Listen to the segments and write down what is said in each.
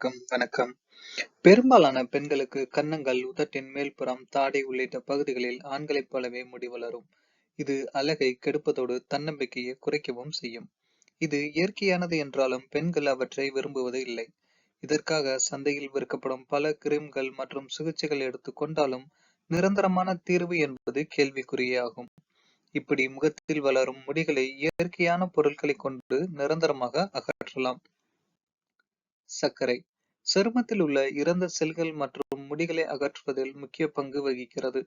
அனைவருக்கும் வணக்கம். பெரும்பாலான பெண்களுக்கு கன்னங்கள் உதட்டின் மேல்புறம் தாடை உள்ளிட்ட பகுதிகளில் ஆண்களைப் போலவே முடி வளரும். இது அழகை கெடுப்பதோடு தன்னம்பிக்கையை குறைக்கவும் செய்யும். இது இயற்கையானது என்றாலும் பெண்கள் அவற்றை விரும்புவது இல்லை. இதற்காக சந்தையில் விற்கப்படும் பல கிரீம்கள் மற்றும் சிகிச்சைகள் எடுத்துக்கொண்டாலும் நிரந்தரமான தீர்வு என்பது கேள்விக்குறியே ஆகும். இப்படி முகத்தில் வளரும் முடிகளை இயற்கையான பொருட்களை கொண்டு நிரந்தரமாக அகற்றலாம். சர்க்கரை. சருமத்தில் உள்ள இறந்த செல்கள் மற்றும் முடிகளை அகற்றுவதில் முக்கிய பங்கு வகிக்கிறது.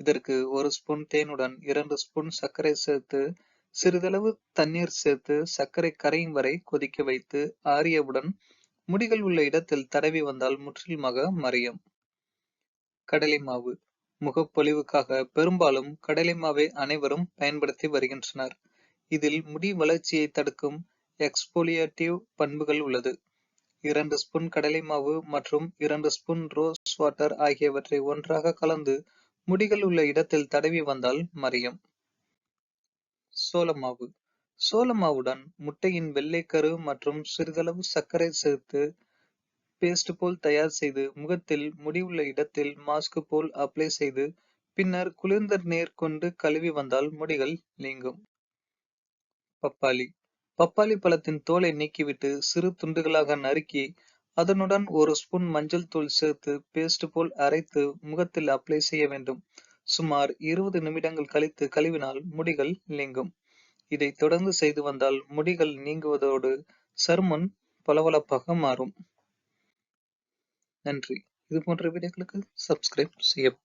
இதற்கு ஒரு ஸ்பூன் தேனுடன் இரண்டு ஸ்பூன் சர்க்கரை சேர்த்து சிறிதளவு தண்ணீர் சேர்த்து சர்க்கரை கரையும் வரை கொதிக்க வைத்து ஆறியவுடன் முடிகள் உள்ள இடத்தில் தடவி வந்தால் முற்றிலுமாக மறையும் கடலை மாவு. முகப்பொலிவுக்காக பெரும்பாலும் கடலை மாவை அனைவரும் பயன்படுத்தி வருகின்றனர். இதில் முடி வளர்ச்சியை தடுக்கும் எக்ஸ்போலியேட்டிவ் பண்புகள் உள்ளது. இரண்டு ஸ்பூன் கடலை மாவு மற்றும் இரண்டு ஸ்பூன் ரோஸ் வாட்டர் ஆகியவற்றை ஒன்றாக கலந்து முடிகள் உள்ள இடத்தில் தடவி வந்தால் மரியம். சோளமாவு மாவு. முட்டையின் வெள்ளைக்கரு மற்றும் சிறிதளவு சர்க்கரை சேர்த்து பேஸ்ட் போல் தயார் செய்து முகத்தில் முடி உள்ள இடத்தில் மாஸ்க் போல் அப்ளை செய்து பின்னர் குளிர்ந்த நீர் கொண்டு கழுவி வந்தால் முடிகள் நீங்கும். பப்பாளி. பப்பாளி பழத்தின் தோலை நீக்கிவிட்டு சிறு துண்டுகளாக நறுக்கி அதனுடன் ஒரு ஸ்பூன் மஞ்சள் தூள் சேர்த்து பேஸ்ட் போல் அரைத்து முகத்தில் அப்ளை செய்ய வேண்டும். சுமார் இருபது நிமிடங்கள் கழித்து கழுவினால் முடிகள் நீங்கும். இதை தொடர்ந்து செய்து வந்தால் முடிகள் நீங்குவதோடு சருமன் பளபளப்பாக மாறும். நன்றி. இது போன்ற வீடியோக்களுக்கு சப்ஸ்கிரைப் செய்யவும்.